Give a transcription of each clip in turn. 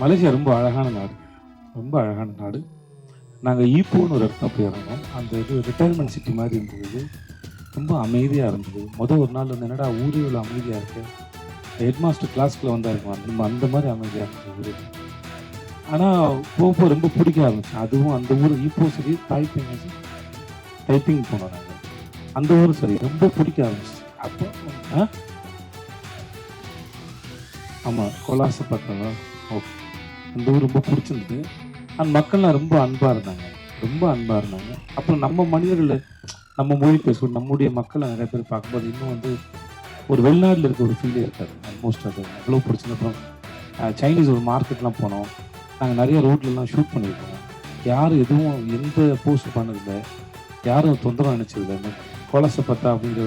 Malaysia ரொம்ப அழகான நாடு. ரொம்ப அழகான நாடு. நாங்கள் ஈப்போன்னு ஒரு இடத்துல போய் இறங்கோம் அந்த இது ரிட்டையர்மெண்ட் சிட்டி மாதிரி இருந்தது. ரொம்ப அமைதியாக இருந்தது. மொதல் ஒரு நாள் வந்து என்னடா ஊரே இவ்வளோ அமைதியாக இருக்கு? ஹெட் மாஸ்டர் கிளாஸ்க்குள்ள வந்தால் இருக்கும் நம்ம அந்த மாதிரி அமைதியாக இருந்தது ஊர். ஆனால் போக ரொம்ப பிடிக்க ஆரம்பிச்சு. அதுவும் அந்த ஊர் ஈப்போ சரி டைப்பிங் டைப்பிங் போனோம் நாங்கள் அந்த ஊர் சரி ரொம்ப பிடிக்க ஆரம்பிச்சு. அப்போ ஆமாம் கொலாசை ஓகே அந்த ஊர் ரொம்ப பிடிச்சிருந்தது. அந்த மக்கள்லாம் ரொம்ப அன்பாக இருந்தாங்க. ரொம்ப அன்பாக இருந்தாங்க. அப்புறம் நம்ம மனிதர்கள் நம்ம மொழி பேசுவோம். நம்முடைய மக்களை நிறைய பேர் பார்க்கும்போது இன்னும் வந்து ஒரு வெளிநாட்டில் இருக்க ஒரு ஃபீலே இருக்காது. ஆல்மோஸ்ட் அது அவ்வளோ பிடிச்சது அப்புறம் சைனீஸ் ஒரு மார்க்கெட்லாம் போனோம். நாங்கள் நிறைய ரோட்லலாம் ஷூட் பண்ணியிருக்கோம். யாரும் எதுவும் எந்த போஸ்ட் பண்ணதில்லை. யாரும் தொந்தரவு நினச்சதில்லை. கொலசை பார்த்தா அப்படிங்கிற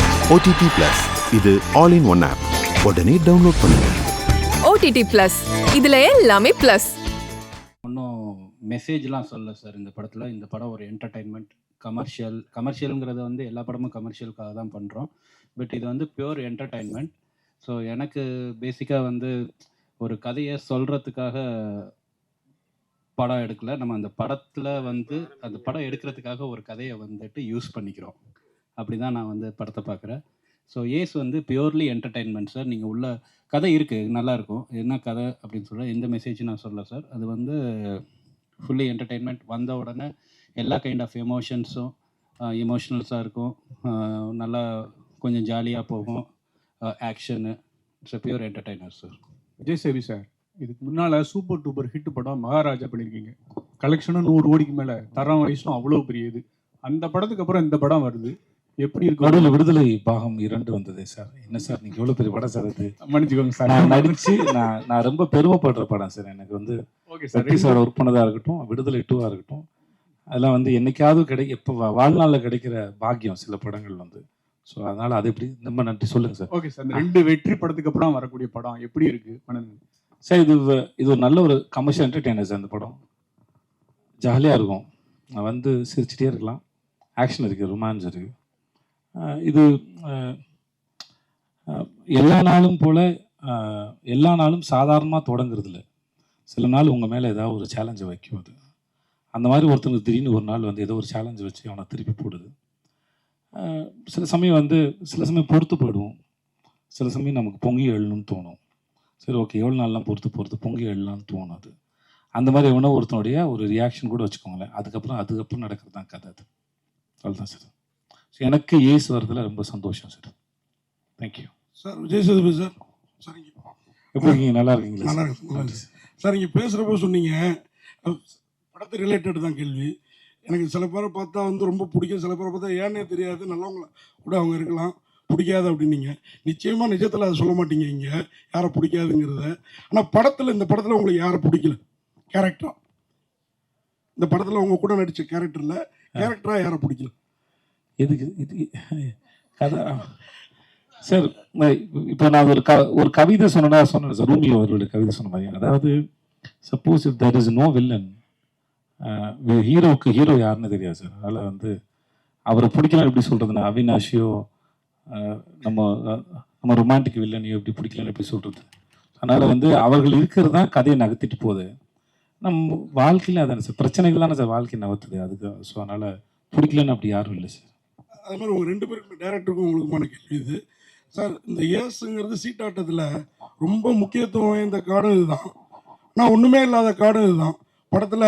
ஓடிடி பிளஸ் இது ஆல் இன் ஒன் ஆப் உடனே டவுன்லோட் பண்ணுங்க. ஓடிடி பிளஸ் இதுல எல்லாமே பிளஸ் ஒன்றும் மெசேஜ்லாம் சொல்ல சார் இந்த படத்தில். இந்த படம் ஒரு என்டர்டைன்மெண்ட் கமர்ஷியல் கமர்ஷியலுங்கிறது வந்து எல்லா படமும் கமர்ஷியலுக்காக தான் பண்ணுறோம் பட் இது வந்து பியூர் என்டர்டைன்மெண்ட் ஸோ எனக்கு பேசிக்காக வந்து ஒரு கதையை சொல்கிறதுக்காக படம் எடுக்கல. நம்ம அந்த படத்தில் வந்து அந்த படம் எடுக்கிறதுக்காக ஒரு கதையை வந்துட்டு யூஸ் பண்ணிக்கிறோம். அப்படி தான் நான் வந்து படத்தை பார்க்குறேன் ஸோ ஏஸ் வந்து பியூர்லி என்டர்டைன்மெண்ட் சார் நீங்கள் உள்ள கதை இருக்குது நல்லாயிருக்கும் என்ன கதை அப்படின்னு சொல்கிறேன் எந்த மெசேஜ் நான் சொல்ல சார் அது வந்து ஃபுல்லி என்டர்டெயின்மெண்ட் வந்த உடனே எல்லா கைண்ட் ஆஃப் எமோஷன்ஸும் எமோஷ்னல்ஸாக இருக்கும். நல்லா கொஞ்சம் ஜாலியாக போகும். Action it's pure entertainer sir Vijay சேவி sir இதுக்கு முன்னால் சூப்பர் டூப்பர் ஹிட் படம் மகாராஜா பண்ணியிருக்கீங்க கலெக்ஷனும் நூறு கோடிக்கு மேலே தரம் வயசும் அவ்வளோ பெரியது. அந்த படத்துக்கு அப்புறம் இந்த படம் வருது. எப்படி இருக்கும்? நடுவில் விடுதலை பாகம் இரண்டு வந்ததே சார். என்ன சார் நீங்க எவ்வளவு பெரிய படம் சார் அது மன்னிச்சுக்கோங்க சார். நான் நடிச்சு நான் நான் ரொம்ப பெருமைப்படுற படம் சார். எனக்கு வந்து ஓகே சார். சார் ஒர்க் பண்ணதா இருக்கட்டும் விடுதலை டூவா இருக்கட்டும் அதெல்லாம் வந்து என்னைக்காவது கிடை எப்போ வாழ்நாளில் கிடைக்கிற பாக்கியம் சில படங்கள் வந்து. ஸோ அதனால அது எப்படி ரொம்ப நன்றி. சொல்லுங்க சார். Okay sir. ரெண்டு வெற்றி படத்துக்கு அப்புறம் வரக்கூடிய படம் எப்படி இருக்கு? சார் இது இது ஒரு நல்ல ஒரு கமர்ஷியல் என்டர்டெய்னர் சார் இந்த படம். ஜாலியாக இருக்கும். நான் வந்து சிரிச்சிட்டே இருக்கலாம். ஆக்ஷன் இருக்குது ரொமான்ஸ் இருக்குது இது எல்லா நாளும் போல் எல்லா நாளும் சாதாரணமாக தொடங்குறது சில நாள் உங்கள் மேலே ஏதாவது ஒரு சேலஞ்சை வைக்கும் அது. அந்த மாதிரி ஒருத்தனுக்கு திடீர்னு ஒரு நாள் வந்து ஏதோ ஒரு சேலஞ்சை வச்சு அவனை திருப்பி போடுது. சில சமயம் வந்து சில சமயம் பொறுத்து போயிடுவோம். சில சமயம் நமக்கு பொங்கி எழணும்னு தோணும். சரி ஓகே எவ்வளோ நாள்லாம் பொறுத்து பொறுத்து பொங்கி எழலாம்னு தோணும் அது. அந்த மாதிரி எவனோ ஒருத்தனுடைய ஒரு ரியாக்ஷன் கூட வச்சுக்கோங்களேன். அதுக்கப்புறம் அதுக்கப்புறம் நடக்கிறது தான் கதை அது. அவ்வளோதான் சார். ஸோ எனக்கு ஏசு வரதுல ரொம்ப சந்தோஷம் sir thank you sir Vijay Sethupathi sir sir இங்க எப்படி இருக்கீங்க? நல்லா இருக்கீங்களா நல்லா? இருக்கு. சார் இங்கே பேசுகிறப்போ சொன்னீங்க படத்து ரிலேட்டட் தான் கேள்வி. எனக்கு சில பேரை பார்த்தா வந்து ரொம்ப பிடிக்கும் சில பேரை பார்த்தா ஏன்னே தெரியாது. நல்லவங்கள கூட அவங்க இருக்கலாம். பிடிக்காது அப்படின்னீங்க. நிச்சயமாக நிஜத்தில் அதை சொல்ல மாட்டீங்க இங்கே. யாரை பிடிக்காதுங்கிறத. ஆனால் படத்தில் இந்த படத்தில் உங்களுக்கு யாரை பிடிக்கல? கேரக்டரா இந்த படத்தில் உங்க கூட நடித்த கேரக்டரில் கேரக்டராக யாரை பிடிக்கல? எதுக்கு? இது கதை. சார் இப்போ நான் ஒரு க ஒரு கவிதை சொன்னா சொன்னேன் சார் ரூமியோ அவர்களுடைய கவிதை சொன்ன மாதிரி அதாவது suppose if there is no villain ஹீரோவுக்கு ஹீரோ யாருன்னு தெரியாது சார். அதனால் வந்து அவரை பிடிக்கலாம் எப்படி சொல்கிறதுனா அவினாஷியோ நம்ம நம்ம ரொமான்டிக் வில்லனையோ எப்படி பிடிக்கலாம்னு எப்படி சொல்கிறது அதனால் வந்து அவர்கள் இருக்கிறது தான் கதையை நகர்த்திட்டு போகுது. நம்ம வாழ்க்கையில் அதான சார் பிரச்சனைகள் தானே சார் வாழ்க்கை நகர்த்துது. அதுக்கு ஸோ அதனால் பிடிக்கலன்னு அப்படி யாரும் இல்லை சார். அது மாதிரி உங்கள் ரெண்டு பேருக்கும் டேரக்டருக்கும் உங்களுக்குமான கேள்வி இது. சார் இந்த ஏசுங்கிறது சீட்டாட்டத்தில் ரொம்ப முக்கியத்துவம் வாய்ந்த காடும் இதுதான். ஆனால் ஒன்றுமே இல்லாத காடும் இதுதான். படத்தில்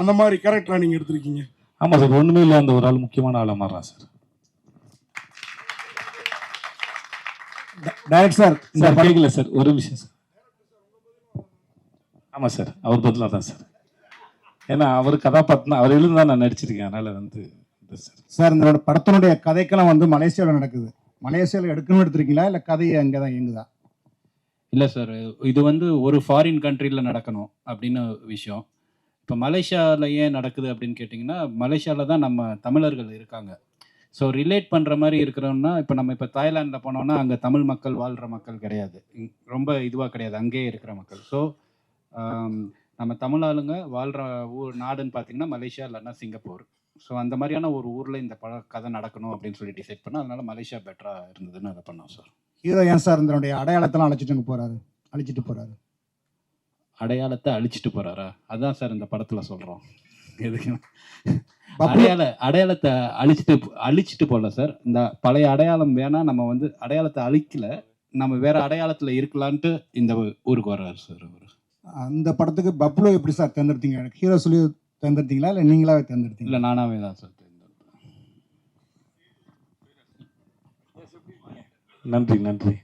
அந்த மாதிரி கேரக்டராக நீங்கள் எடுத்திருக்கீங்க. ஆமாம் சார் ஒன்றுமே இல்லை அந்த ஒரு ஆள் முக்கியமான ஆளாக மாறுறான் சார். டைரக்ட் சார் இந்த கேட்கல சார் ஒரு விஷயம் சார். ஆமாம் சார் அவர் பதிலாக தான் சார். ஏன்னா அவர் கதாபாத்திரம் அவர் எழுந்து தான் நான் நடிச்சிருக்கேன் அதனால் வந்து சார் இந்த படத்தினுடைய கதைக்கெல்லாம் வந்து மலேசியாவில் நடக்குது. மலேசியாவில் எடுக்கணும்னு எடுத்திருக்கீங்களா? இல்லை கதை அங்கே தான் இயங்குதா? இல்லை சார் இது வந்து ஒரு ஃபாரின் கண்ட்ரியில் நடக்கணும் அப்படின்னு விஷயம். இப்போ மலேசியாவில் ஏன் நடக்குது அப்படின்னு கேட்டிங்கன்னா மலேசியாவில் தான் நம்ம தமிழர்கள் இருக்காங்க. ஸோ ரிலேட் பண்ணுற மாதிரி இருக்கிறோம்னா இப்போ நம்ம இப்போ தாய்லாண்டில் போனோம்னா அங்கே தமிழ் மக்கள் வாழ்கிற மக்கள் கிடையாது. ரொம்ப இதுவாக கிடையாது அங்கேயே இருக்கிற மக்கள். ஸோ நம்ம தமிழ் ஆளுங்க வாழ்கிற ஊர் நாடுன்னு பார்த்தீங்கன்னா மலேசியா இல்லைன்னா சிங்கப்பூர். ஸோ அந்த மாதிரியான ஒரு ஊரில் இந்த பட கதை நடக்கணும் அப்படின்னு சொல்லி டிசைட் பண்ணோம் அதனால மலேசியா பெட்டராக இருந்ததுன்னு அதை பண்ணோம் சார் ஹீரோ ஏன் சார் இதனுடைய அடையாளத்தெல்லாம் அழைச்சிட்டு போகிறாரு அழிச்சிட்டு போகிறாரு அடையாளத்தை அழிச்சிட்டு போறாரா? அதான் சார் இந்த படத்துல சொல்றோம். எதுக்கு? அடையாள அடையாளத்தை அழிச்சிட்டு அழிச்சிட்டு போகல சார் இந்த பழைய அடையாளம் வேணா நம்ம வந்து அடையாளத்தை அழிக்கல நம்ம வேற அடையாளத்துல இருக்கலான்ட்டு இந்த ஊருக்கு வர்றாரு சார் அவர். அந்த படத்துக்கு பப்ளு எப்படி சார் தேர்ந்தெடுத்தீங்க? ஹீரோ சொல்லி தேர்ந்தெடுத்தீங்களா? இல்லை நீங்களாவே தேர்ந்தெடுத்தீங்களா? இல்லை நானாவே தான் சார் தேர்ந்தெடுத்தேன். நன்றி நன்றி.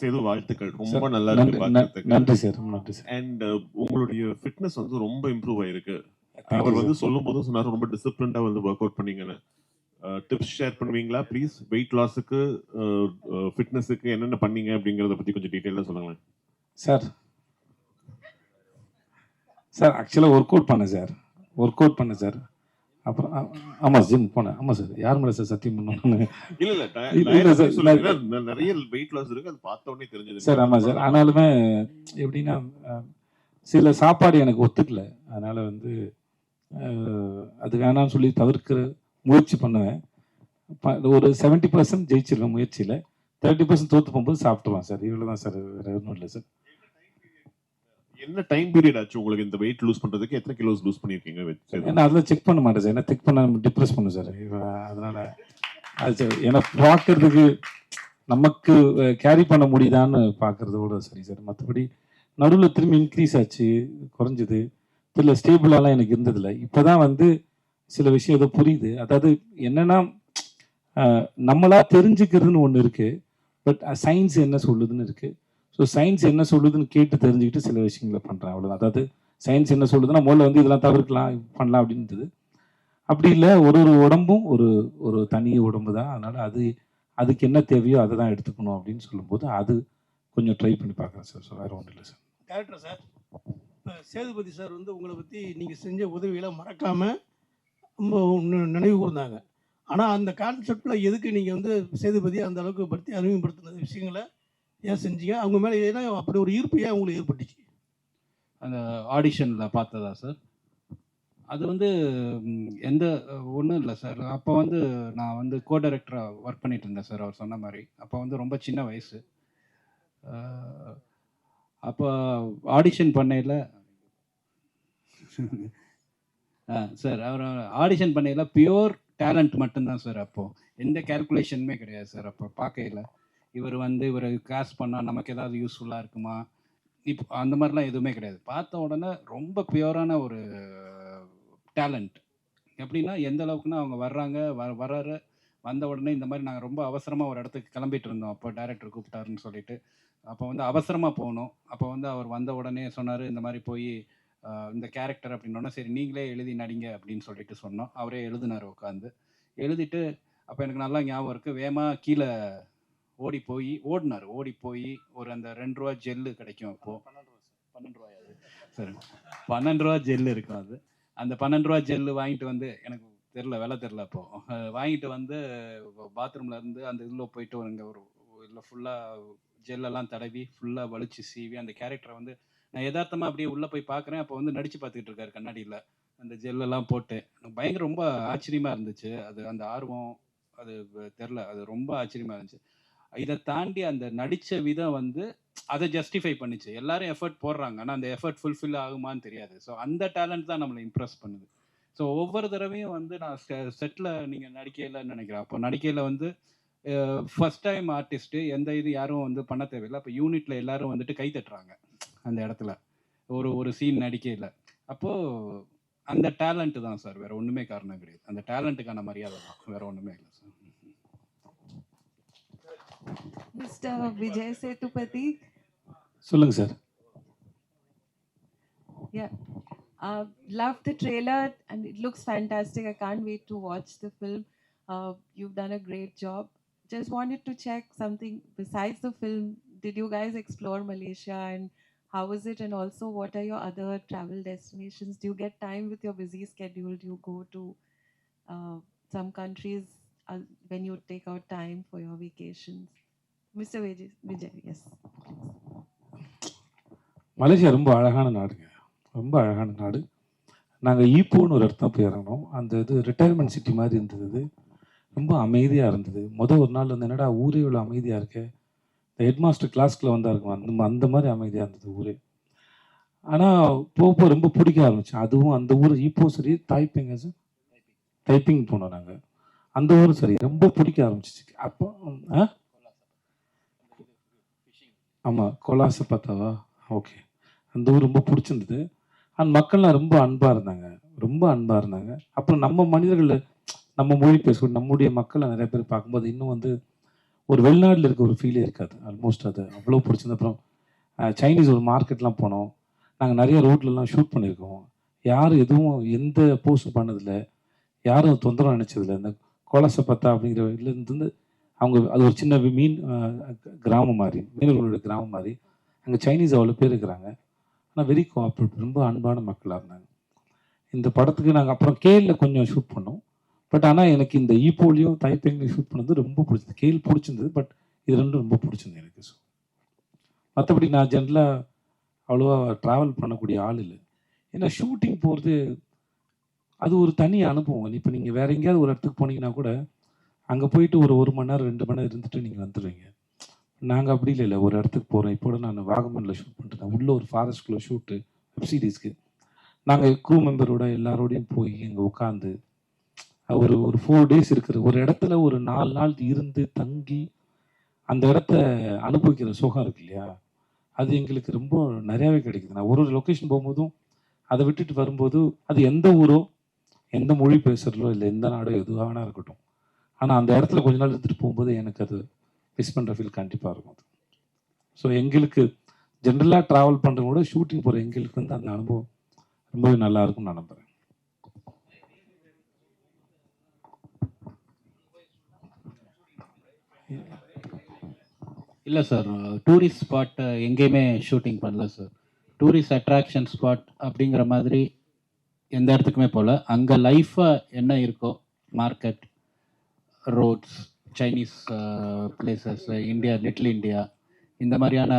சேது வாழ்த்துக்கள். ரொம்ப நல்லா இருக்கு பார்க்கறதுக்கு நன்றி சார் நன்றி சார். அண்ட் உங்களுடைய ஃபிட்னஸ் வந்து ரொம்ப இம்ப்ரூவ் ஆயிருக்கு. அவர் வந்து. சொல்லும் போதும் சொன்னார் ரொம்ப டிசிப்ளின்டா வந்து ஒர்க் அவுட் பண்ணீங்கன்னு டிப்ஸ் ஷேர் பண்ணுவீங்களா? ப்ளீஸ் வெயிட் லாஸுக்கு ஃபிட்னஸுக்கு என்னென்ன பண்ணீங்க அப்படிங்கறத பத்தி கொஞ்சம் டீட்டெயிலாக சொல்லுங்களேன். சார் சார் ஆக்சுவலாக ஒர்க் அவுட் பண்ணேன் சார். ஒர்க் அவுட் பண்ணேன் சார். அப்புறம் ஆ- ஆமாம் ஜிம் போனேன். ஆமாம் சார். யார் மேலே சார் சத்தியம் பண்ணணும் இல்ல இல்ல. ஏன்னா, நிறைய வெயிட் லாஸ் இருக்கு அது பார்த்த உடனே தெரிஞ்சது. சார் ஆமாம் சார். ஆனாலுமே எப்படின்னா சில சாப்பாடு எனக்கு ஒத்துக்கல. அதனால் வந்து அது வேணாம்னு சொல்லி தவிர்க்கிற முயற்சி பண்ணுவேன். ஒரு செவன்ட்டி பர்சன்ட் ஜெயிச்சிருவேன் முயற்சியில் தேர்ட்டி பர்சன்ட் தோற்று போகும்போது சாப்பிட்டுருவேன் சார். இவ்வளோ தான் சார். வேறு ஒன்றும் இல்லை சார். என்ன டைம் பீரியட் ஆச்சு உங்களுக்கு இந்த வெயிட் லூஸ் பண்றதுக்கு? எத்தனை கிலோஸ் லூஸ் பண்ணிருக்கீங்க? ஏன்னா அதில் செக் பண்ண மாட்டேன் சார். ஏன்னா செக் பண்ண டிப்ரெஸ் பண்ணும் சார். அதனால அது சார். ஏன்னா பார்க்கறதுக்கு நமக்கு கேரி பண்ண முடியுதான்னு பார்க்கறதோட சரி சார். மற்றபடி நடுவில் திரும்பி இன்க்ரீஸ் ஆச்சு குறைஞ்சது. இல்லை ஸ்டேபிளாலாம் எனக்கு இருந்ததில்ல. இப்போ தான் வந்து சில விஷயம் ஏதோ புரியுது. அதாவது என்னென்னா நம்மளாக தெரிஞ்சுக்கிறதுன்னு ஒன்று இருக்குது பட் சயின்ஸ் என்ன சொல்லுதுன்னு இருக்குது ஸோ சயின்ஸ் என்ன சொல்லுதுன்னு கேட்டு தெரிஞ்சுக்கிட்டு சில விஷயங்களை பண்ணுறேன் அவ்வளோதான் அதாவது சயின்ஸ் என்ன சொல்லுதுன்னா முதல்ல வந்து இதெல்லாம் தவிர்க்கலாம் பண்ணலாம் அப்படின்றது. அப்படி இல்லை ஒரு ஒரு உடம்பும் ஒரு ஒரு தனி உடம்பு தான். அதனால் அது அதுக்கு என்ன தேவையோ அதை தான் எடுத்துக்கணும் அப்படின்னு சொல்லும்போது அது கொஞ்சம் ட்ரை பண்ணி பார்க்குறேன் சார் வேறு ஒன்றும் இல்லை சார் டேரக்டர் சார் இப்போ சேதுபதி சார் வந்து உங்களை பற்றி நீங்கள் செஞ்ச உதவிகளை மறக்காமல் ரொம்ப நினைவு கூர்ந்தாங்க. ஆனால் அந்த கான்செப்டில் எதுக்கு நீங்கள் வந்து சேதுபதி அந்த அளவுக்கு படுத்தி அறிமுகப்படுத்தின விஷயங்களை ஏன் செஞ்சீங்க? அவங்க மேலே ஏதாவது அப்படி ஒரு ஈர்ப்பு ஏன் உங்களுக்கு ஏற்பட்டுச்சு அந்த ஆடிஷனில் பார்த்ததா சார்? அது வந்து எந்த ஒன்றும் இல்லை சார். அப்போ வந்து நான் வந்து கோ டைரக்டராக ஒர்க் பண்ணிட்டு இருந்தேன் சார் அவர் சொன்ன மாதிரி. அப்போ வந்து ரொம்ப சின்ன வயசு. அப்போ ஆடிஷன் பண்ணையில் ஆ சார் அவர் ஆடிஷன் பண்ணையில் பியோர் டேலண்ட் மட்டும்தான் சார் அப்போது எந்த கேல்குலேஷனுமே கிடையாது சார் அப்போ பார்க்கையில். இவர் வந்து இவர் கேஸ் பண்ணால் நமக்கு ஏதாவது யூஸ்ஃபுல்லாக இருக்குமா? இப்போ அந்த மாதிரிலாம் எதுவுமே கிடையாது. பார்த்த உடனே ரொம்ப பியூரான ஒரு டேலண்ட் எப்படின்னா எந்த அளவுக்குன்னா அவங்க வர்றாங்க வ வர்றாரு வந்த உடனே இந்த மாதிரி நாங்கள் ரொம்ப அவசரமாக ஒரு இடத்துக்கு கிளம்பிட்டு இருந்தோம். அப்போ டேரக்டர் கூப்பிட்டாருன்னு சொல்லிட்டு. அப்போ வந்து அவசரமாக போகணும் அப்போ வந்து அவர் வந்த உடனே சொன்னார் இந்த மாதிரி போய் இந்த கேரக்டர் அப்படின்னோடனே சரி நீங்களே எழுதி நடிங்க அப்படின்னு சொல்லிட்டு சொன்னோம். அவரே எழுதினார் உட்காந்து எழுதிட்டு அப்போ எனக்கு நல்லா ஞாபகம் இருக்குது வேகமாக கீழே ஓடி போய் ஓடினார். ஓடி போய் ஒரு அந்த ரெண்டு ரூபா ஜெல்லு கிடைக்கும் இப்போ. பன்னெண்டு ரூபாயா அது? சரி. பன்னெண்டு ரூபா ஜெல்லு இருக்கும் அது. அந்த பன்னெண்டு ரூபா ஜெல்லு வாங்கிட்டு வந்து எனக்கு தெரில விலை தெரில அப்போ அஹ் வாங்கிட்டு வந்து பாத்ரூம்ல இருந்து அந்த இதில் போயிட்டு இங்கே ஒரு இல்லை ஃபுல்லாக ஜெல்லெல்லாம் தடவி ஃபுல்லாக வலிச்சு சீவி அந்த கேரக்டரை வந்து நான் யதார்த்தமாக அப்படியே உள்ளே போய் பார்க்குறேன் அப்போ வந்து நடிச்சு பார்த்துக்கிட்டு இருக்காரு கண்ணாடியில். அந்த ஜெல்லெல்லாம் போட்டு. பயங்கர ரொம்ப ஆச்சரியமாக இருந்துச்சு. அது அந்த ஆர்வம் அது தெரில அது ரொம்ப ஆச்சரியமாக இருந்துச்சு. இதை தாண்டி அந்த நடித்த விதம் வந்து அதை ஜஸ்டிஃபை பண்ணிச்சு. எல்லாரும் எஃபர்ட் போடுறாங்க. ஆனால் அந்த எஃபர்ட் ஃபுல்ஃபில் ஆகுமான்னு தெரியாது. ஸோ அந்த டேலண்ட் தான் நம்மளை இம்ப்ரெஸ் பண்ணுது. ஸோ ஒவ்வொரு தடவையும் வந்து நான் செட்டில் நீங்கள் நடிக்கையில் நினைக்கிறேன். அப்போ நடிக்கையில் வந்து ஃபஸ்ட் டைம் ஆர்டிஸ்ட்டு எந்த இது யாரும் வந்து பண்ண தேவையில்லை. அப்போ யூனிட்டில் எல்லாரும் வந்துட்டு கை தட்டுறாங்க. அந்த இடத்துல. ஒரு ஒரு சீன் நடிக்கையில். அப்போது அந்த டேலண்ட்டு தான் சார். வேறு ஒன்றுமே காரணம் கிடையாது. அந்த டேலண்ட்டுக்கான மரியாதை தான். வேறு ஒன்றுமே இல்லை Sir Mr. Vijay Sethupathi, சொல்லுங்க sir yeah, uh, love the trailer and it looks fantastic. I can't wait to watch the film. Uh, you've done a great job. Just wanted to check something besides the film. Did you guys explore Malaysia and how was it? And also, what are your other travel destinations? Do you get time with your busy schedule? Do you go to uh, some countries uh, Uh, when you take out time for your vacations? Mr. Vijay, Vijay yes. Malaysia ரொம்ப அழகான நாடுங்க. ரொம்ப அழகான நாடு. நாங்கள் ஈப்போன்னு ஒரு இடத்துல போய் இறங்கினோம். அந்த இது ரிட்டையர்மெண்ட் சிட்டி மாதிரி இருந்தது ரொம்ப அமைதியாக இருந்தது. மொதல் ஒரு நாள் வந்து என்னடா ஊரே இவ்வளோ அமைதியாக இருக்கு? இந்த ஹெட் மாஸ்டர் கிளாஸ்க்குள்ள வந்தா இருக்கும் அந்த அந்த மாதிரி அமைதியாக இருந்தது ஊரே. ஆனால் போக போக ரொம்ப பிடிக்க ஆரம்பிச்சு. அதுவும் அந்த ஊர் ஈப்போ சரி தாய்ப்பிங்க டைப்பிங் போனோம் நாங்கள் அந்த ஊர் சரி ரொம்ப பிடிக்க ஆரம்பிச்சிச்சு. அப்போ ஆமாம் கொலாசை பார்த்தாவா? ஓகே. அந்த ஊர் ரொம்ப பிடிச்சிருந்தது. அந்த மக்கள்லாம் ரொம்ப அன்பாக இருந்தாங்க. ரொம்ப அன்பாக இருந்தாங்க. அப்புறம் நம்ம மனிதர்கள் நம்ம மொழி பேசுவோம். நம்முடைய மக்களை நிறைய பேர் பார்க்கும்போது இன்னும் வந்து ஒரு வெளிநாட்டில் இருக்க ஒரு ஃபீலே இருக்காது. ஆல்மோஸ்ட் அது அவ்வளோ பிடிச்சது அப்புறம் சைனீஸ் ஒரு மார்க்கெட்லாம் போனோம். நாங்கள் நிறைய ரோட்லலாம் ஷூட் பண்ணியிருக்கோம். யாரும் எதுவும் எந்த போஸ்ட் பண்ணதில்லை. யாரும் தொந்தரவு நினச்சதில்லை. இந்த கோலசப்பத்தா அப்படிங்கிற இதுலேருந்து அவங்க அது ஒரு சின்ன மீன் கிராமம் மாதிரி மீனவர்களோட கிராமம் மாதிரி. அங்கே சைனீஸ் அவ்வளோ பேர் இருக்கிறாங்க. ஆனால் வெரி கோஆப்ரேட் ரொம்ப அன்பான மக்களாக இருந்தாங்க. இந்த படத்துக்கு நாங்கள் அப்புறம் கேலில் கொஞ்சம் ஷூட் பண்ணோம். பட் ஆனால் எனக்கு இந்த ஈப்போலையும் தைப்பேங்லையும் ஷூட் பண்ணது ரொம்ப பிடிச்சது. கேல் பிடிச்சிருந்தது பட் இது ரெண்டும் ரொம்ப பிடிச்சிருந்தது எனக்கு. ஸோ மற்றபடி நான் ஜென்ரலாக அவ்வளோவா ட்ராவல் பண்ணக்கூடிய ஆள் இல்லை. ஏன்னா ஷூட்டிங் போகிறது அது ஒரு தனி அனுபவம். இப்போ நீங்கள் வேற எங்கேயாவது ஒரு இடத்துக்கு போனீங்கன்னா கூட அங்கே போயிட்டு ஒரு ஒரு மணி நேரம் ரெண்டு மணி நேரம் இருந்துட்டு நீங்கள் வந்துடுவீங்க நாங்கள் அப்படி இல்லை ஒரு இடத்துக்கு போகிறோம் இப்போ நான் வாகமனில் ஷூட் பண்ணிட்டு உள்ள ஒரு ஃபாரஸ்ட்குள்ளே ஷூட்டு வெப் சீரிஸ்க்கு நாங்கள் க்ரூ மெம்பரோட எல்லாரோடையும் போய் அங்கே உட்காந்து ஒரு ஒரு ஃபோர் டேஸ் இருக்கிற ஒரு இடத்துல ஒரு நாலு நாள் இருந்து தங்கி அந்த இடத்த அனுபவிக்கிற சுகம் இருக்கு இல்லையா? அது எங்களுக்கு ரொம்ப நிறையாவே கிடைக்குது. நான் ஒரு ஒரு லொக்கேஷன் போகும்போதும் அதை விட்டுட்டு வரும்போது அது எந்த ஊரோ எந்த மொழி பேசுகிறதோ இல்லை எந்த நாடோ எதுவாக வேணா இருக்கட்டும். ஆனால் அந்த இடத்துல கொஞ்ச நாள் எடுத்துகிட்டு போகும்போது எனக்கு அது மிஸ் பண்ணுற ஃபீல் கண்டிப்பாக இருக்கும் அது. ஸோ எங்களுக்கு ஜென்ரலாக ட்ராவல் பண்ணுறத கூட ஷூட்டிங் போகிற எங்களுக்கு வந்து அந்த அனுபவம் ரொம்பவே நல்லா இருக்கும்னு நான் நம்புகிறேன் இல்லை சார் டூரிஸ்ட் ஸ்பாட் எங்கேயுமே ஷூட்டிங் பண்ணல சார் டூரிஸ்ட் அட்ராக்ஷன் ஸ்பாட் அப்படிங்கிற மாதிரி எந்த இடத்துக்குமே போகல. அங்கே லைஃபாக என்ன இருக்கோ market roads Chinese places India little India இந்த மாதிரியான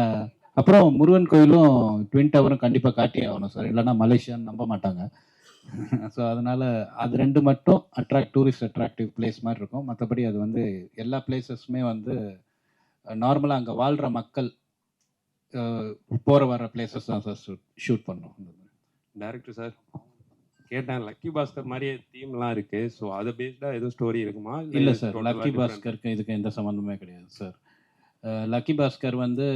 அப்புறம் முருகன் கோயிலும் ட்வின் டவரும் கண்டிப்பாக காட்டி ஆகணும் சார் இல்லைன்னா மலேசியான்னு நம்ப மாட்டாங்க. ஸோ அதனால் அது ரெண்டு மட்டும் அட்ராக்ட் டூரிஸ்ட் அட்ராக்டிவ் பிளேஸ் மாதிரி இருக்கும். மற்றபடி அது வந்து எல்லா பிளேசஸுமே வந்து நார்மலாக அங்கே வாழ்கிற மக்கள் போகிற வர பிளேசஸ் தான் சார் ஷூட் ஷூட் பண்ணோம். டேரக்டர் சார் கேட்டேன். லக்கி பாஸ்கர் மாதிரியே தீம்லாம் இருக்கு. ஸோ அதை பேஸ்டாக எதுவும் ஸ்டோரி இருக்குமா? இல்லை சார் லக்கி? பாஸ்கருக்கு இதுக்கு எந்த சம்மந்தமே கிடையாது சார் லக்கி பாஸ்கர் வந்து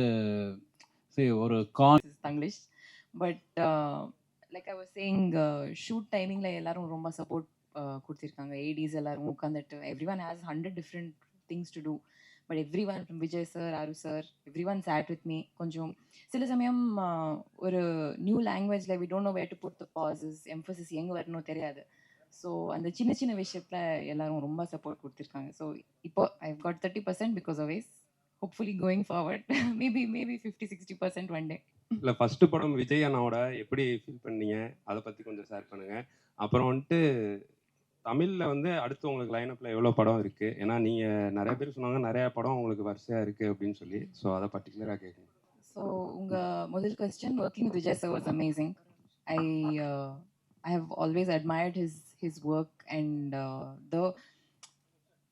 சரி ஒரு Khan uh, like I was saying, uh, shoot timingல எல்லாரும் ரொம்ப சப்போர்ட் கொடுத்துருக்காங்க. ஏடிஸ் எல்லாரும் உட்காந்துட்டு everyone has hundred different things to do but everyone Vijay sir ஆரு sir everyone sat with me கொஞ்சம் சில சமயம் ஒரு நியூ லாங்குவேஜில் we don't know where to put the pauses emphasis எங்கே வரணும் தெரியாது. ஸோ அந்த சின்ன சின்ன விஷயத்தில் எல்லாரும் ரொம்ப சப்போர்ட் கொடுத்துருக்காங்க. ஸோ இப்போ I got thirty percent because of ways hopefully going forward maybe maybe fifty sixty percent one day இல்லை ஃபஸ்ட்டு படம் விஜய் அண்ணாவோட எப்படி ஃபீல் பண்ணீங்க? அதை பற்றி கொஞ்சம் ஷேர் பண்ணுங்கள் அப்புறம் வந்துட்டு தமிழில் வந்து அடுத்து உங்களுக்கு லைனப்பில் எவ்வளோ படம் இருக்குது ஏன்னா நீங்கள் நிறைய பேர் சொன்னாங்க நிறையா படம் உங்களுக்கு வரிசையாக இருக்குது அப்படின்னு சொல்லி. ஸோ அதை பர்டிகுலராக கேட்கணும் ஸோ உங்கள் முதல் question working with Vijay sir was amazing I I have always admired his his work and the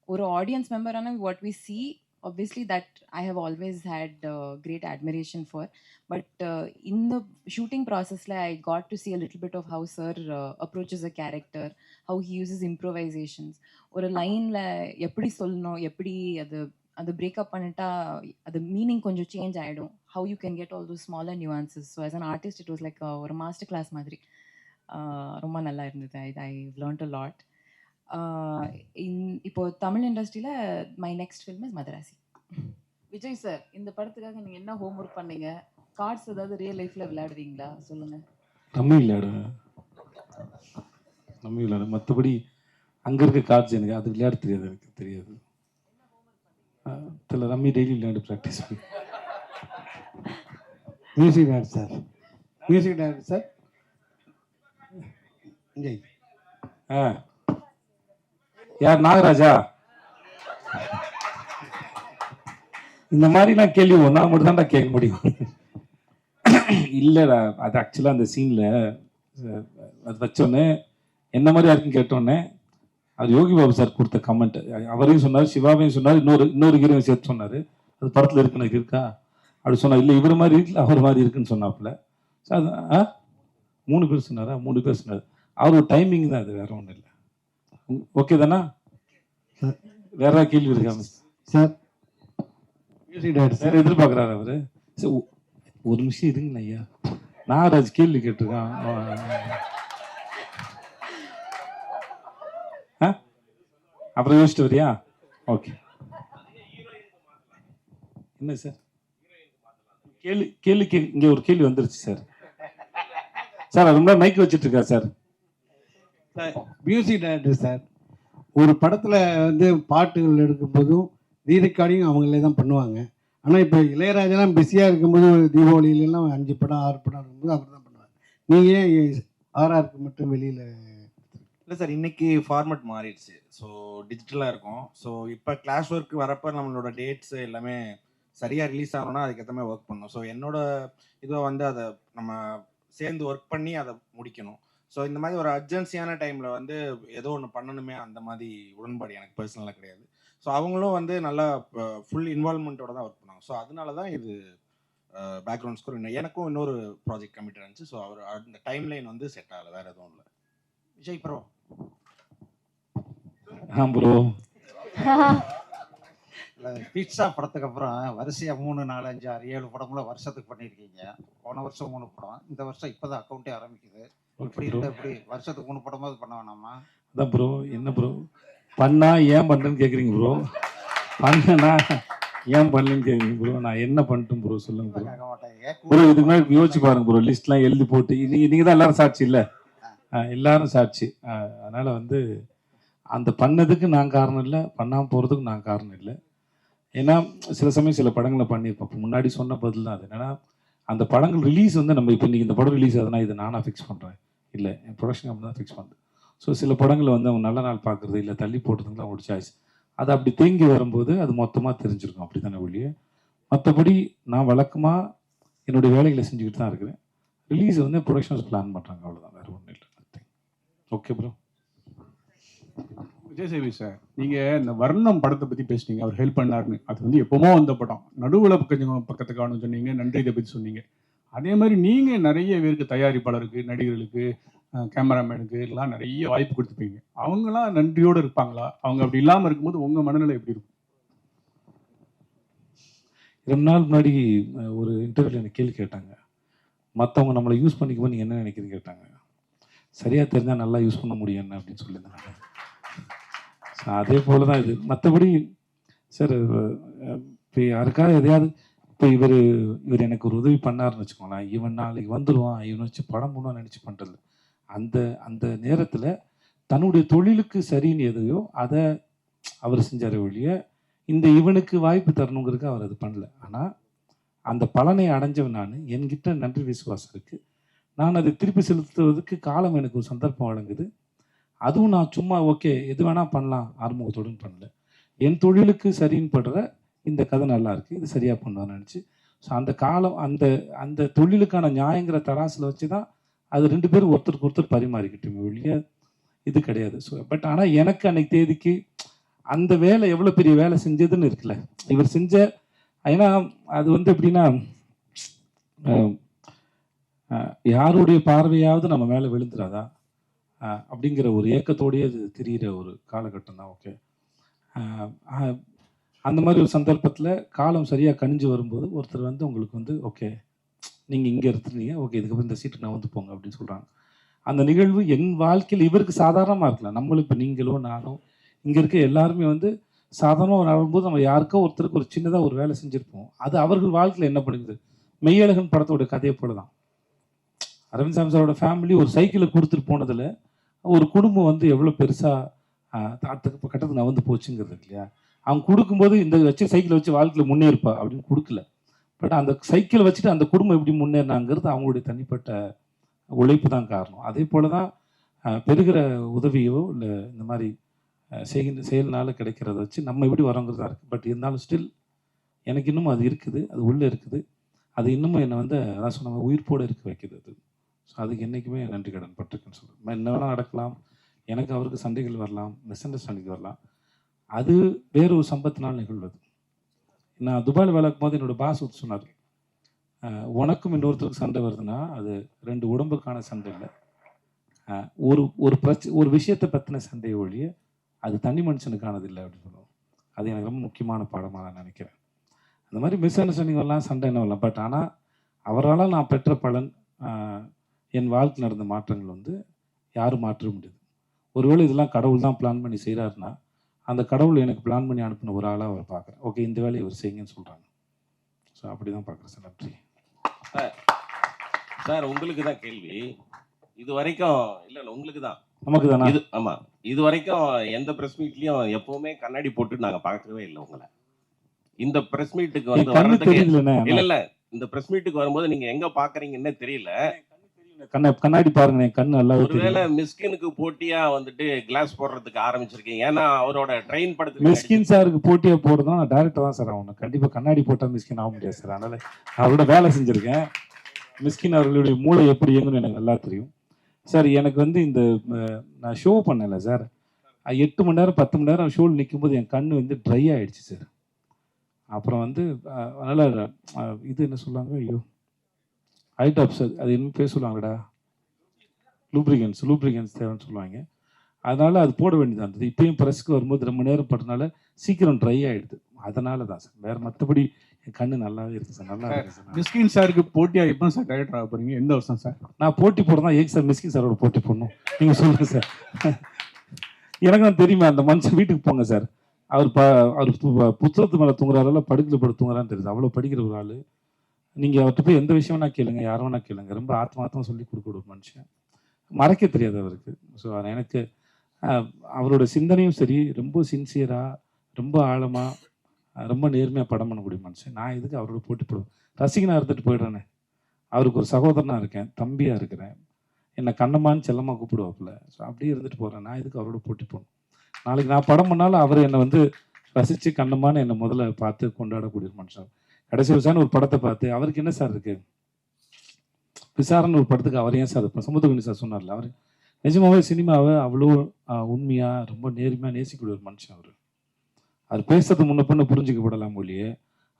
ஒரு audience மெம்பரான what we see obviously that i have always had uh, great admiration for but uh, in the shooting process like, i got to see a little bit of how sir uh, approaches a character how he uses improvisations ஒரு லைனில் எப்படி சொல்லணும் எப்படி அது அது breakup பண்ணிட்டா அது meaning கொஞ்சம் சேஞ்ச் ஆகிடும் how you can get all those smaller nuances so as an artist it was like ஒரு மாஸ்டர் கிளாஸ் மாதிரி ஆஹ் ரொம்ப நல்லா இருந்தது ஐ ஐ லேர்ன்ட் அ லாட் இப்போ தமிழ் இண்டஸ்ட்ரியில் my next film is Madharasi. Vijay sir இந்த படத்துக்காக நீங்க என்ன ஹோம்ஒர்க் பண்ணீங்க? கார்ட்ஸ் ஏதாவது ரியல் லைஃப்ல விளையாடுவீங்களா? சொல்லுங்க. ரம்மி விளையாடுவேன் ரம்மி விளையாடுவேன் மற்றபடி அங்கே இருக்க கார்ட்ஸ் எனக்கு அது விளையாட தெரியாது எனக்கு தெரியாது. தெரியல ரம்மி டெய்லி விளையாண்டு ப்ராக்டிஸ் பண்ணி. Music director sir music director sir Vijay ஆ. யார் நாகராஜா? இந்த மாதிரி நான் கேள்வி ஒன்றா மட்டும் தான்டா கேட்க முடியும். இல்லைடா அது ஆக்சுவலாக அந்த சீனில் அது வச்சோன்னே என்ன மாதிரி யாருக்கும் கேட்டோன்னே அது யோகி பாபு சார் கொடுத்த கமெண்ட் அவரையும் சொன்னார் சிவாவையும் சொன்னார் இன்னொரு இன்னொரு ஹீரோயும் சேர்த்து சொன்னார். அது படத்தில் இருக்குன்னு இருக்கா? அப்படி சொன்னார் இல்லை இவர் மாதிரி இருக்குல்ல அவர் மாதிரி இருக்குன்னு சொன்னாப்புல. ஸோ அது ஆ? மூணு பேர் சொன்னாரா? மூணு பேர் சொன்னார். அவரோட டைமிங் தான் அது வேற ஒன்றும் இல்லை. ஓகே தானா? சார். வேற கேள்வி இருக்கா? சார். சார். எதிர்பார்க்குறாரு அவரு? சரி, ஒரு நிமிஷம் இருங்களேன் ஐயா. நாகராஜ் கேள்வி கேட்டிருக்கான். அப்புறம் யோசிச்சுட்டு வரியா? ஓகே. என்ன சார்? கேள்வி கேள்வி கே இங்கே ஒரு கேள்வி வந்துருச்சு சார். சார் அது முன்னாடி மைக் வச்சுட்டு இருக்கா சார்? மியூசிக் டைரக்டர் சார் ஒரு படத்தில் வந்து பாட்டுகள் எடுக்கும்போதும் ரீரெக்கார்டிங் அவங்களே தான் பண்ணுவாங்க. ஆனால் இப்போ இளையராஜெல்லாம் பிஸியாக இருக்கும்போது தீபாவளியிலலாம் அஞ்சு படம் ஆறு படம் இருக்கும்போது அவர் தான் பண்ணுவார். நீங்கள் ஏன் ஆர்ஆருக்கு மட்டும் வெளியில் இல்லை சார் இன்றைக்கி ஃபார்மேட் மாறிடுச்சு. ஸோ டிஜிட்டலாக இருக்கும். ஸோ இப்போ கிளாஸ் ஒர்க் வரப்போ நம்மளோட டேட்ஸ் எல்லாமே சரியாக ரிலீஸ் ஆகணும்னா அதுக்கேற்ற மாதிரி ஒர்க் பண்ணணும். ஸோ என்னோட இதை வந்து அதை நம்ம சேர்ந்து ஒர்க் பண்ணி அதை முடிக்கணும். ஸோ இந்த மாதிரி ஒரு அர்ஜென்சியான டைமில் வந்து ஏதோ ஒன்று பண்ணணுமே அந்த மாதிரி உடன்பாடு எனக்கு பர்சனலாக கிடையாது. ஸோ அவங்களும் வந்து நல்லா ஃபுல் இன்வால்மெண்ட்டோட தான் ஒர்க் பண்ணாங்க ஸோ அதனால தான் இது பேக்ரவுண்ட் ஸ்கோர் எனக்கும் இன்னொரு ப்ராஜெக்ட் கமிட் இருந்துச்சு. ஸோ அவர் அந்த டைம் லைன் வந்து செட் ஆகலை. வேறு எதுவும் இல்லை. விஜய் ப்ரோ ஆ ப்ரோ பிட்சா படத்துக்கு அப்புறம் வரிசையாக மூணு நாலு அஞ்சு ஆறு ஏழு படங்களும் வருஷத்துக்கு பண்ணியிருக்கீங்க. போன வருஷம் மூணு படம். இந்த வருஷம் இப்போ தான் அக்கௌண்ட்டே ஆரம்பிக்குது. இப்படி வருஷத்துக்கு மூணு படமாவது பண்ண வேணாமா? அதான் ப்ரோ என்ன ப்ரோ பண்ணா ஏன் பண்ணுறேன்னு கேட்குறீங்க ப்ரோ பண்ணனா ஏன் பண்ணலன்னு கேட்குறீங்க ப்ரோ நான் என்ன பண்ணிட்டேன் ப்ரோ சொல்லுங்க ப்ரோ ப்ரோ இதுக்கு முன்னாடி யோசிச்சு பாருங்க ப்ரோ லிஸ்ட்லாம் எழுதி போட்டு. நீங்க நீங்க தான் எல்லாரும் சாட்சி இல்லை? எல்லாரும் சாட்சி. அதனால வந்து அந்த பண்ணதுக்கு நான் காரணம் இல்லை பண்ணாம போறதுக்கு நான் காரணம் இல்லை. ஏன்னா சில சமயம் சில படங்களை பண்ணியிருப்போம். முன்னாடி சொன்ன பதில் தான் அது. என்னன்னா அந்த படங்கள் ரிலீஸ் வந்து நம்ம இப்போ இன்னைக்கு இந்த படம் ரிலீஸ் ஆகுதுன்னா இது நானா ஃபிக்ஸ் பண்ணுறேன் இல்லை என் ப்ரொடக்ஷன் கம்பெனி தான் ஃபிக்ஸ் பண்ணுது. ஸோ சில படங்களை வந்து அவங்க நல்ல நாள் பார்க்குறது இல்லை தள்ளி போட்டதுங்களா அவங்களோட சாய்ஸ் அது அப்படி தேங்கி வரும்போது அது மொத்தமாக தெரிஞ்சிருக்கும். அப்படி தானே ஒழிய? மற்றபடி நான் வழக்கமாக என்னுடைய வேலைகளை செஞ்சுக்கிட்டு தான் இருக்கிறேன். ரிலீஸ் வந்து ப்ரொடக்ஷன்ஸ் பிளான் பண்ணுறாங்க அவ்வளோதான் வேறு ஒன்றும் இல்லை. ஓகே ப்ரோ விஜய் சேவி சார் நீங்கள் இந்த வர்ணம் படத்தை பற்றி பேசுனீங்க. அவர் ஹெல்ப் பண்ணாருன்னு. அது வந்து எப்போமோ வந்த படம். நடுவில் கொஞ்சம் பக்கத்து காணும் சொன்னீங்க. நன்றி இதை பற்றி சொன்னீங்க. அதே மாதிரி நீங்கள் நிறைய பேருக்கு தயாரிப்பாளருக்கு நடிகர்களுக்கு கேமராமேனுக்கு எல்லாம் நிறைய வாய்ப்பு கொடுத்துப்பீங்க. அவங்களாம் நன்றியோடு இருப்பாங்களா? அவங்க அப்படி இல்லாமல் இருக்கும்போது உங்கள் மனநிலை எப்படி இருக்கும்? ரொம்ப நாள் முன்னாடி ஒரு இன்டர்வியூவில் எனக்கு கேள்வி கேட்டாங்க. மற்றவங்க நம்மளை யூஸ் பண்ணிக்கும்போது நீங்கள் என்ன நினைக்கிறீங்க கேட்டாங்க. சரியாக தெரிஞ்சால் நல்லா யூஸ் பண்ண முடியும் என்ன அப்படின்னு சொல்லியிருந்தாங்க. அதே போல தான் இது. மற்றபடி சார் இப்போ யாருக்காவது எதையாவது இப்போ இவர் இவர் எனக்கு ஒரு உதவி பண்ணாருன்னு வச்சுக்கோங்களேன். இவன் நாளைக்கு வந்துடுவான் இவனை வச்சு படம் பண்ணுவான் நினச்சி பண்ணுறது அந்த அந்த நேரத்தில் தன்னுடைய தொழிலுக்கு சரின்னு எதையோ அதை அவர் செஞ்சார் ஒழிய இந்த இவனுக்கு வாய்ப்பு தரணுங்கிறதுக்கு அவர் அது பண்ணல. ஆனால் அந்த பலனை அடைஞ்சவன் நான். என்கிட்ட நன்றி விசுவாசம் இருக்குது நான் அதை திருப்பி செலுத்துவதற்கு காலம் எனக்கு ஒரு சந்தர்ப்பம் வழங்குது. அதுவும் நான் சும்மா ஓகே எது வேணால் பண்ணலாம். ஆறுமுகத்துடன் பண்ணல. என் தொழிலுக்கு சரின்னு படுற இந்த கதை நல்லா இருக்குது இது சரியாக பண்ணுவான்னு நினச்சி. ஸோ அந்த காலம் அந்த அந்த தொழிலுக்கான நியாயங்கிற தராசில் வச்சு தான் அது ரெண்டு பேரும் ஒருத்தருக்கு ஒருத்தர் பரிமாறிக்கிட்டோமே ஒழிய இது கிடையாது. ஸோ பட் ஆனால் எனக்கு அன்னைக்கு தேதிக்கு அந்த வேலை எவ்வளோ பெரிய வேலை செஞ்சதுன்னு இருக்குல்ல. இவர் செஞ்ச ஏன்னா அது வந்து எப்படின்னா யாருடைய பார்வையாவது நம்ம மேலே விழுந்துடாதா அப்படிங்கிற ஒரு ஏக்கத்தோடையே அது தெரிகிற ஒரு காலகட்டம் தான் ஓகே அந்த மாதிரி ஒரு சந்தர்ப்பத்தில் காலம் சரியாக கணிஞ்சு வரும்போது ஒருத்தர் வந்து உங்களுக்கு வந்து ஓகே நீங்கள் இங்கே இருந்துருந்தீங்க ஓகே இதுக்கப்புறம் இந்த சீட்டுக்கு நான் வந்து போங்க அப்படின்னு சொல்கிறாங்க அந்த நிகழ்வு என் வாழ்க்கையில் இவருக்கு சாதாரணமாக இருக்கலாம் நம்மளும் இப்போ நீங்களோ நானோ இங்கே இருக்க எல்லாருமே வந்து சாதாரணமாக நடக்கும்போது நம்ம யாருக்கோ ஒருத்தருக்கு ஒரு சின்னதாக ஒரு வேலை செஞ்சுருப்போம். அது அவர்கள் வாழ்க்கையில் என்ன பண்ணுது மெய்யழகன் படத்தோட கதையை போல தான் அரவிந்த் சாமி சாரோட ஃபேமிலி ஒரு சைக்கிளை கொடுத்துட்டு போனதில் ஒரு குடும்பம் வந்து எவ்வளோ பெருசாக அடுத்த கட்டத்துக்கு நவந்து போச்சுங்கிறது இல்லையா? அவங்க கொடுக்கும்போது இந்த வச்சு சைக்கிளை வச்சு வாழ்க்கையில் முன்னேறுப்பா அப்படின்னு கொடுக்கல. பட் அந்த சைக்கிளை வச்சுட்டு அந்த குடும்பம் எப்படி முன்னேறினாங்கிறது அவங்களுடைய தனிப்பட்ட உழைப்பு தான் காரணம். அதே போல தான் பெறுகிற உதவியோ இல்லை இந்த மாதிரி செய்கின்ற செயல்னால கிடைக்கிறத வச்சு நம்ம எப்படி வரோங்கிறதா இருக்குது பட் இருந்தாலும் ஸ்டில் எனக்கு இன்னும் அது இருக்குது அது உள்ளே இருக்குது. அது இன்னமும் என்னை வந்து அதான் சொன்ன உயிர்ப்போடு இருக்க வைக்கிறது அது. ஸோ அதுக்கு என்றைக்குமே நன்றி கடன் பட்டிருக்குன்னு சொல்லுவேன் என்ன வேணால் நடக்கலாம். எனக்கு அவருக்கு சண்டைகள் வரலாம் மிஸ் அண்டர்ஸ்டாண்டிங் வரலாம். அது வேறு ஒரு சம்பத்தினால் நிகழ்வது. நான் துபாயில் வேலை போது என்னோட பாஸ் வந்து சொன்னார் உனக்கும் இன்னொருத்தருக்கு சண்டை வருதுன்னா அது ரெண்டு உடம்புக்கான சண்டை இல்லை. ஒரு ஒரு பிரச்ச ஒரு விஷயத்தை பற்றின சண்டையை ஒழிய அது தனி மனுஷனுக்கானது இல்லை அப்படின்னு சொல்லுவோம் அது எனக்கு ரொம்ப முக்கியமான பாடமாக நான் நினைக்கிறேன். அந்த மாதிரி மிஸ் அண்டர்ஸ்டாண்டிங் வரலாம் சண்டை என்ன வரலாம்? பட் ஆனால் அவரால் நான் பெற்ற பலன் என் வாழ்க்கையில் நடந்த மாற்றங்கள் வந்து யாரும் மாற்ற முடியாது. ஒருவேளை இதெல்லாம் கடவுள் தான் பிளான் பண்ணி செய்கிறாருன்னா அந்த கடவுள் எனக்கு பிளான் பண்ணி அனுப்பின ஒரு ஆளாக அவர் பார்க்குறேன். ஓகே இந்த வேலையை இவர் செய்யுங்கன்னு சொல்கிறாங்க ஸோ அப்படி தான் பார்க்குறேன் சார் நன்றி. சார் சார் உங்களுக்கு தான் கேள்வி. இது வரைக்கும் இல்ல இல்ல உங்களுக்கு தான். நமக்கு தானா? இது ஆமா. இது வரைக்கும் எந்த பிரஸ் மீட்லயும் எப்பவுமே கண்ணாடி போட்டு நாங்க பார்க்கவே இல்லை உங்களை. இந்த பிரஸ் மீட்டுக்கு வந்து வர்றதுக்கு. இல்ல இல்ல. இந்த பிரஸ் மீட்டுக்கு வரும்போது நீங்க எங்க பாக்குறீங்கன்னே தெரியல. கண்ணை கண்ணாடி பாருங்க என் கண்ணு நல்லா ஒருவேளை மிஸ்கினுக்கு போட்டியா வந்துட்டு கிளாஸ் போடுறதுக்கு ஆரம்பிச்சிருக்கீங்க. ஏன்னா அவரோட ட்ரெயின் படத்துக்கு மிஸ்கின் சாருக்கு போட்டியாக போடுறதுனா நான் டேரக்டர் தான் சார் ஆகணும். கண்டிப்பாக கண்ணாடி போட்டால் மிஸ்கின் ஆக முடியாது சார். அதனால் அவரோட வேலை செஞ்சுருக்கேன். மிஸ்கின் அவர்களுடைய மூளை எப்படி இயங்குன்னு எனக்கு நல்லா தெரியும். சார் எனக்கு வந்து இந்த நான் ஷோ பண்ணல சார். எட்டு மணி நேரம் பத்து மணி நேரம் ஷோவில் நிற்கும்போது என் கண்ணு வந்து ட்ரை ஆயிடுச்சு சார். அப்புறம் வந்து அதனால இது என்ன சொல்லுவாங்க? ஐயோ. ஐடாப்ஸ் அது என்ன பேர் சொல்லுவாங்கடா. லூப்ரிகன்ஸ் லூப்ரிகன்ஸ் தேவைன்னு சொல்லுவாங்க. அதனால அது போட வேண்டியதாக இருந்தது. இப்பயும் ப்ரெஸ்க்கு வரும்போது ரொம்ப நேரம் பட்டனால சீக்கிரம் ட்ரை ஆயிடுது. அதனால தான் சார். வேற மற்றபடி என் கண்ணு நல்லாவே இருக்கு சார். நல்லா இருக்கு சார். மிஸ்கின் சாருக்கு போட்டியா எப்போ சார் டைரக்டர் ஆக போறீங்க? எந்த வருஷம் சார்? நான் போட்டி போடுறதா ஏன் சார் மிஸ்கின் சாரோட போட்டி போடணும்? நீங்கள் சொல்லுங்க சார். எனக்கு தான் தெரியுமா அந்த மனுஷன் வீட்டுக்கு போங்க சார். அவர் ப அவர் புத்தகத்து மேலே தூங்குறாருல படுக்கையில் தூங்குறான்னு தெரியுது. அவ்வளோ படிக்கிற ஒரு ஆள். நீங்கள் அவர்கிட்ட போய் எந்த விஷயம் நான் கேளுங்க யாரும் வேணா கேளுங்க. ரொம்ப ஆத்மாத்தமாக சொல்லி கொடுக்க ஒரு மனுஷன். மறைக்க தெரியாது அவருக்கு. ஸோ எனக்கு அவரோட சிந்தனையும் சரி ரொம்ப சின்சியராக ரொம்ப ஆழமாக ரொம்ப நேர்மையாக படம் பண்ணக்கூடிய மனுஷன். நான் எதுக்கு அவரோட போட்டி போடுவேன்? ரசிகனாக இருந்துட்டு போயிடுறேனே. அவருக்கு ஒரு சகோதரனாக இருக்கேன் தம்பியாக இருக்கிறேன். என்னை கண்ணம்மான்னு செல்லமாக கூப்பிடுவாப்புல. ஸோ அப்படியே இருந்துட்டு போகிறேன் நான் இதுக்கு அவரோட போட்டி போகணும் நாளைக்கு நான் படம் பண்ணாலும் அவர் என்னை வந்து ரசித்து கண்ணம்மான்னு என்னை முதல்ல பார்த்து கொண்டாடக்கூடிய மனுஷன். கடைசி விசாரணை ஒரு படத்தை பார்த்து அவருக்கு என்ன சார் இருக்கு? விசாரணை ஒரு படத்துக்கு அவர் ஏன் சார் இப்போ சமுத்திரகுணி சார் சொன்னார்ல அவர் நிஜமாவே சினிமாவை அவ்வளோ உண்மையாக ரொம்ப நேர்மையாக நேசிக்கக்கூடிய ஒரு மனுஷன் அவர். அவர் பேசுறது முன்ன பின்ன புரிஞ்சுக்கப்படலாம் ஒழிய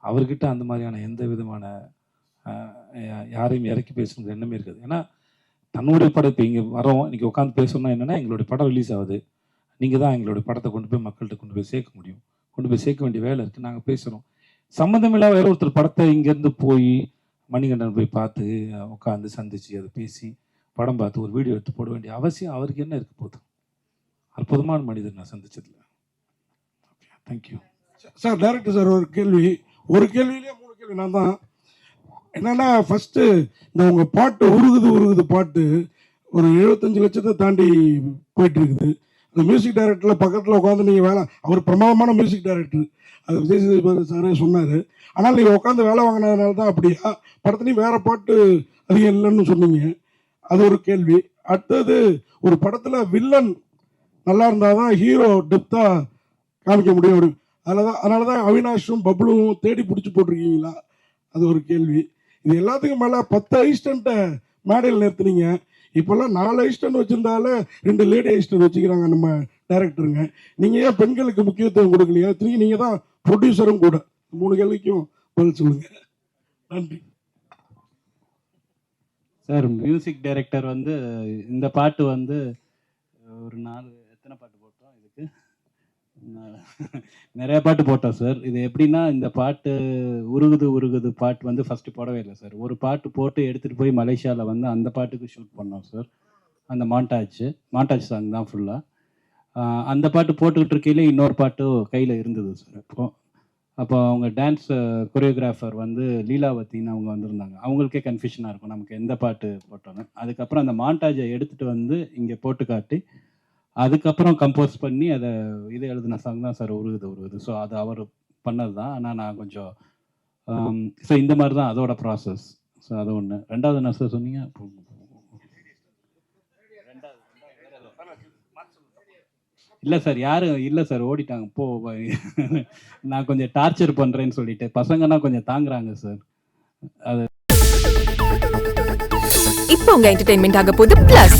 அவர்கிட்ட அந்த மாதிரியான எந்த விதமான யாரையும் இறக்கி பேசணுங்கிற எண்ணமே இருக்காது. ஏன்னா தன்னுடைய படம் இப்போ இங்கே வரோம் இன்னைக்கு உட்காந்து பேசணும்னா என்னென்னா எங்களுடைய படம் ரிலீஸ் ஆகுது. நீங்கள் தான் எங்களுடைய படத்தை கொண்டு போய் மக்கள்கிட்ட கொண்டு போய் சேர்க்க முடியும். கொண்டு போய் சேர்க்க வேண்டிய வேலை இருக்குது நாங்கள் பேசுகிறோம் சம்மந்தமில்லாத வேற ஒருத்தர் படத்தை இங்கேருந்து போய் மணிகண்டன் போய் பார்த்து உட்காந்து சந்திச்சு அதை பேசி படம் பார்த்து ஒரு வீடியோ எடுத்து போட வேண்டிய அவசியம் அவருக்கு என்ன இருக்க போகுது அற்புதமான மனிதர் நான் சந்திச்சதுல. Thank you sir director sir ஒரு கேள்வி. ஒரு கேள்வியிலேயே மூணு கேள்வி. நான் தான். என்னன்னா ஃபர்ஸ்ட் இந்த உங்க பாட்டு உருகுது உருகுது பாட்டு ஒரு எழுபத்தஞ்சு லட்சத்தை தாண்டி போயிட்டு இருக்குது. அந்த மியூசிக் டைரக்டரில் பக்கத்தில் உட்காந்து நீங்கள் வேலை அவர் பிரமாதமான மியூசிக் டைரக்டர் அது விஜய் சேதுபதி சாரே சொன்னார். ஆனால் நீங்கள் உட்காந்து வேலை வாங்கினதுனால தான் அப்படியா? படத்துலையும் வேறு பாட்டு அதிகம் இல்லைன்னு சொன்னீங்க. அது ஒரு கேள்வி. அடுத்தது ஒரு படத்தில் வில்லன் நல்லா இருந்தால் தான் ஹீரோ டெப்த்தாக காமிக்க முடியும் அப்படி அதில் தான் அதனால தான் அவினாஷும் பப்ளுவும் தேடி பிடிச்சி போட்டிருக்கீங்களா? அது ஒரு கேள்வி. இது எல்லாத்துக்கும் மேலே பத்து அசிஸ்டண்ட்டை மேடையில் நிறுத்துனீங்க. இப்போல்லாம் நாலு அசிஸ்டன்ட் வச்சிருந்தாலே ரெண்டு லேடி அசிஸ்டன்ட் வச்சுக்கிறாங்க நம்ம டேரக்டருங்க நீங்கள் ஏன் பெண்களுக்கு முக்கியத்துவம் கொடுக்கலையா? திரும்பி நீங்கள் தான் ப்ரொடியூசரும் கூட. மூணு கேள்விக்கும் பதில் சொல்லுங்க. நன்றி. சார் மியூசிக் டைரக்டர் வந்து இந்த பாட்டு வந்து ஒரு நாலு எத்தனை பாட்டு நிறைய பாட்டு போட்டோம் சார் இது எப்படின்னா இந்த பாட்டு உருகுது உருகுது பாட்டு வந்து ஃபஸ்ட்டு போடவே இல்லை சார் ஒரு பாட்டு போட்டு எடுத்துகிட்டு போய் மலேசியாவில் வந்து அந்த பாட்டுக்கு ஷூட் பண்ணோம் சார் அந்த மாண்டாச்சு மாண்டாஜ் சாங் தான் ஃபுல்லாக அந்த பாட்டு போட்டுக்கிட்டு இருக்கையில இன்னொரு பாட்டு கையில் இருந்தது சார் இப்போ அப்போ அவங்க டான்ஸ் கொரியோகிராஃபர் வந்து லீலாவத்தின்னு அவங்க வந்திருந்தாங்க. அவங்களுக்கே கன்ஃபியூஷனாக இருக்கும் நமக்கு எந்த பாட்டு போட்டோன்னு அதுக்கப்புறம் அந்த மாண்டாஜை எடுத்துகிட்டு வந்து இங்கே போட்டு காட்டி அதுக்கப்புறம் கம்போஸ் பண்ணி அதை இது எழுதின சாங் தான் சார் உருகுது உருகுது ஸோ அது அவர் பண்ணது தான். ஆனால் நான் கொஞ்சம் ஸோ இந்த மாதிரி தான் அதோட ப்ராசஸ் ஸோ அது ஒன்று ரெண்டாவது என்ன சார் சொன்னீங்க? இல்லை சார் யாரும் இல்லை சார் ஓடிட்டாங்க. போ நான் கொஞ்சம் டார்ச்சர் பண்ணுறேன்னு சொல்லிட்டு. பசங்கன்னா கொஞ்சம் தாங்குறாங்க சார் அது இப்போ உங்க என்டர்டைன்மெண்ட் ஆக போகுது plus